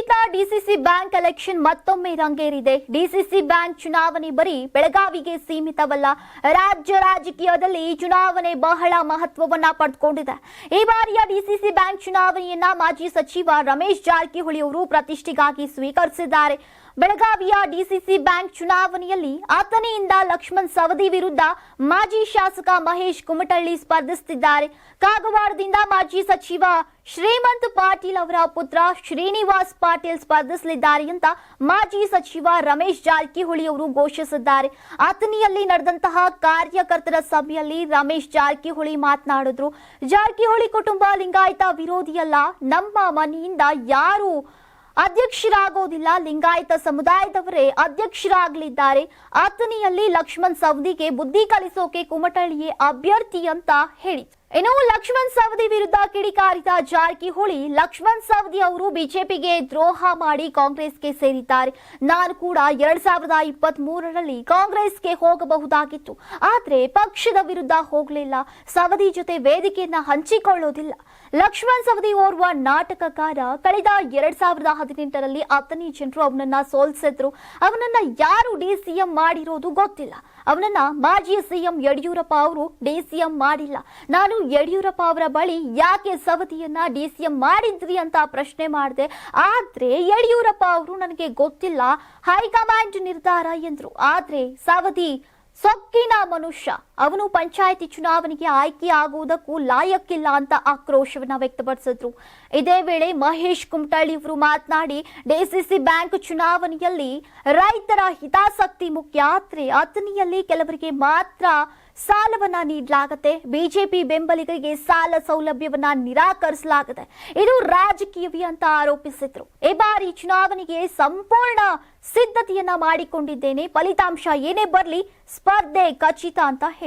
ರಾಜ್ಯಾದ್ಯಂತ DCC bank election ಮತ್ತೊಮ್ಮೆ ರಂಗೇರಿದೆ. DCC bank ಚುನಾವಣೆ ಬರೀ ಬೆಳಗಾವಿಗೆ ಸೀಮಿತವಲ್ಲ. ರಾಜ್ಯ ರಾಜಕೀಯದಲ್ಲಿ ಚುನಾವಣೆ ಬಹಳ ಮಹತ್ವವನ್ನ ಪಡೆದುಕೊಂಡಿದೆ. ಈ ಬಾರಿಯ ಡಿಸಿಸಿ ಬ್ಯಾಂಕ್ ಚುನಾವಣೆಯನ್ನ ಮಾಜಿ ಸಚಿವ ರಮೇಶ್ ಜಾರಕಿಹೊಳಿ ಅವರು ಪ್ರತಿಷ್ಠೆಗಾಗಿ ಸ್ವೀಕರಿಸಿದ್ದಾರೆ. ಬೆಳಗಾವಿಯ ಡಿಸಿಸಿ ಬ್ಯಾಂಕ್ ಚುನಾವಣೆಯಲ್ಲಿ ಆತನಿಯಿಂದ ಲಕ್ಷ್ಮಣ್ ಸವದಿ ವಿರುದ್ಧ ಮಾಜಿ ಶಾಸಕ ಮಹೇಶ್ ಕುಮಟಳ್ಳಿ ಸ್ಪರ್ಧಿಸುತ್ತಿದ್ದಾರೆ. ಕಾಗವಾಡದಿಂದ ಮಾಜಿ ಸಚಿವ ಶ್ರೀಮಂತ್ ಪಾಟೀಲ್ ಅವರ ಪುತ್ರ ಶ್ರೀನಿವಾಸ್ ಪಾಟೀಲ್ ಸ್ಪರ್ಧಿಸಲಿದ್ದಾರೆ ಅಂತ ಮಾಜಿ ಸಚಿವ ರಮೇಶ್ ಜಾರಕಿಹೊಳಿ ಅವರು ಘೋಷಿಸಿದ್ದಾರೆ. ಆತನಿಯಲ್ಲಿ ನಡೆದಂತಹ ಕಾರ್ಯಕರ್ತರ ಸಭೆಯಲ್ಲಿ ರಮೇಶ್ ಜಾರಕಿಹೊಳಿ ಮಾತನಾಡಿದ್ರು. ಜಾರಕಿಹೊಳಿ ಕುಟುಂಬ ಲಿಂಗಾಯತ ವಿರೋಧಿಯಲ್ಲ, ನಮ್ಮ ಮನೆಯಿಂದ ಯಾರು ಅಧ್ಯಕ್ಷರಾಗೋದಿಲ್ಲ ಲಿಂಗಾಯತ ಸಮುದಾಯದವರೇ ಅಧ್ಯಕ್ಷರಾಗಲಿದ್ದಾರೆ. ಆತನಿಯಲ್ಲಿ ಲಕ್ಷ್ಮಣ್ ಸವದಿಗೆ ಬುದ್ಧಿ ಕಲಿಸೋಕೆ ಕುಮಟಳ್ಳಿಯೇ ಅಭ್ಯರ್ಥಿ ಅಂತ ಹೇಳಿದ್ರು. ಇನ್ನು ಲಕ್ಷ್ಮಣ್ ಸವದಿ ವಿರುದ್ಧ ಕಿಡಿಕಾರಿದ ಜಾರಕಿಹೊಳಿ, ಲಕ್ಷ್ಮಣ್ ಸವದಿ ಅವರು ಬಿಜೆಪಿಗೆ ದ್ರೋಹ ಮಾಡಿ ಕಾಂಗ್ರೆಸ್ಗೆ ಸೇರಿದ್ದಾರೆ. ನಾನು ಕೂಡ ಎರಡ್ ಸಾವಿರದ ಇಪ್ಪತ್ತ್ ಮೂರರಲ್ಲಿ ಕಾಂಗ್ರೆಸ್ಗೆ ಹೋಗಬಹುದಾಗಿತ್ತು. ಆದ್ರೆ ಪಕ್ಷದ ವಿರುದ್ಧ ಹೋಗಲಿಲ್ಲ. ಸವದಿ ಜೊತೆ ವೇದಿಕೆಯನ್ನ ಹಂಚಿಕೊಳ್ಳೋದಿಲ್ಲ. ಲಕ್ಷ್ಮಣ್ ಸವದಿ ಓರ್ವ ನಾಟಕಕಾರ. ಕಳೆದ ಎರಡ್ ಸಾವಿರದ ಹದಿನೆಂಟರಲ್ಲಿ ಅತನಿ ಜನರು ಅವನನ್ನ ಸೋಲ್ಸಿದ್ರು. ಅವನನ್ನ ಯಾರು ಡಿ ಸಿಎಂ ಮಾಡಿರೋದು ಗೊತ್ತಿಲ್ಲ. ಅವನನ್ನ ಮಾಜಿ ಸಿಎಂ ಯಡಿಯೂರಪ್ಪ ಅವರು ಡಿ ಸಿಎಂ ಮಾಡಿಲ್ಲ. ನಾನು ಯಡಿಯೂರಪ್ಪ ಅವರ ಬಳಿ ಯಾಕೆ ಸವದಿಯನ್ನ ಡಿಸಿಎಂ ಮಾಡಿದ್ರಿ ಅಂತ ಪ್ರಶ್ನೆ ಮಾಡಿದೆ. ಆದ್ರೆ ಯಡಿಯೂರಪ್ಪ ಅವರು ನನಗೆ ಗೊತ್ತಿಲ್ಲ. ಹೈಕಮಾಂಡ್ ನಿರ್ಧಾರ ಎಂದ್ರು. ಆದ್ರೆ ಸವದಿ ಸೊಕ್ಕಿನ ಮನುಷ್ಯ. ಅವನು ಪಂಚಾಯತಿ ಚುನಾವಣೆಗೆ ಆಯ್ಕೆ ಆಗುವುದಕ್ಕೂ ಲಾಯಕ್ಕಿಲ್ಲ ಅಂತ ಆಕ್ರೋಶವನ್ನ ವ್ಯಕ್ತಪಡಿಸಿದ್ರು. ಇದೇ ವೇಳೆ ಮಹೇಶ್ ಕುಮಟಳ್ಳಿ ಇವರು ಮಾತನಾಡಿ ಡಿಸಿಸಿ ಬ್ಯಾಂಕ್ ಚುನಾವಣೆಯಲ್ಲಿ ರೈತರ ಹಿತಾಸಕ್ತಿ ಮುಖ್ಯ ಆದ್ರೆ ಅತನಿಯಲ್ಲಿ ಕೆಲವರಿಗೆ ಮಾತ್ರ ಸಾಲವನ್ನ ನೀಡಲಾಗುತ್ತೆ. ಬಿಜೆಪಿ ಬೆಂಬಲಿಗರಿಗೆ ಸಾಲ ಸೌಲಭ್ಯವನ್ನ ನಿರಾಕರಿಸಲಾಗಿದೆ ಇದು ರಾಜಕೀಯವೇ ಅಂತ ಆರೋಪಿಸಿದ್ರು. ಈ ಬಾರಿ ಚುನಾವಣೆಗೆ ಸಂಪೂರ್ಣ ಸಿದ್ಧತೆಯನ್ನ ಮಾಡಿಕೊಂಡಿದ್ದೇನೆ. ಫಲಿತಾಂಶ ಏನೇ ಬರಲಿ, ಸ್ಪರ್ಧೆ ಖಚಿತ ಅಂತ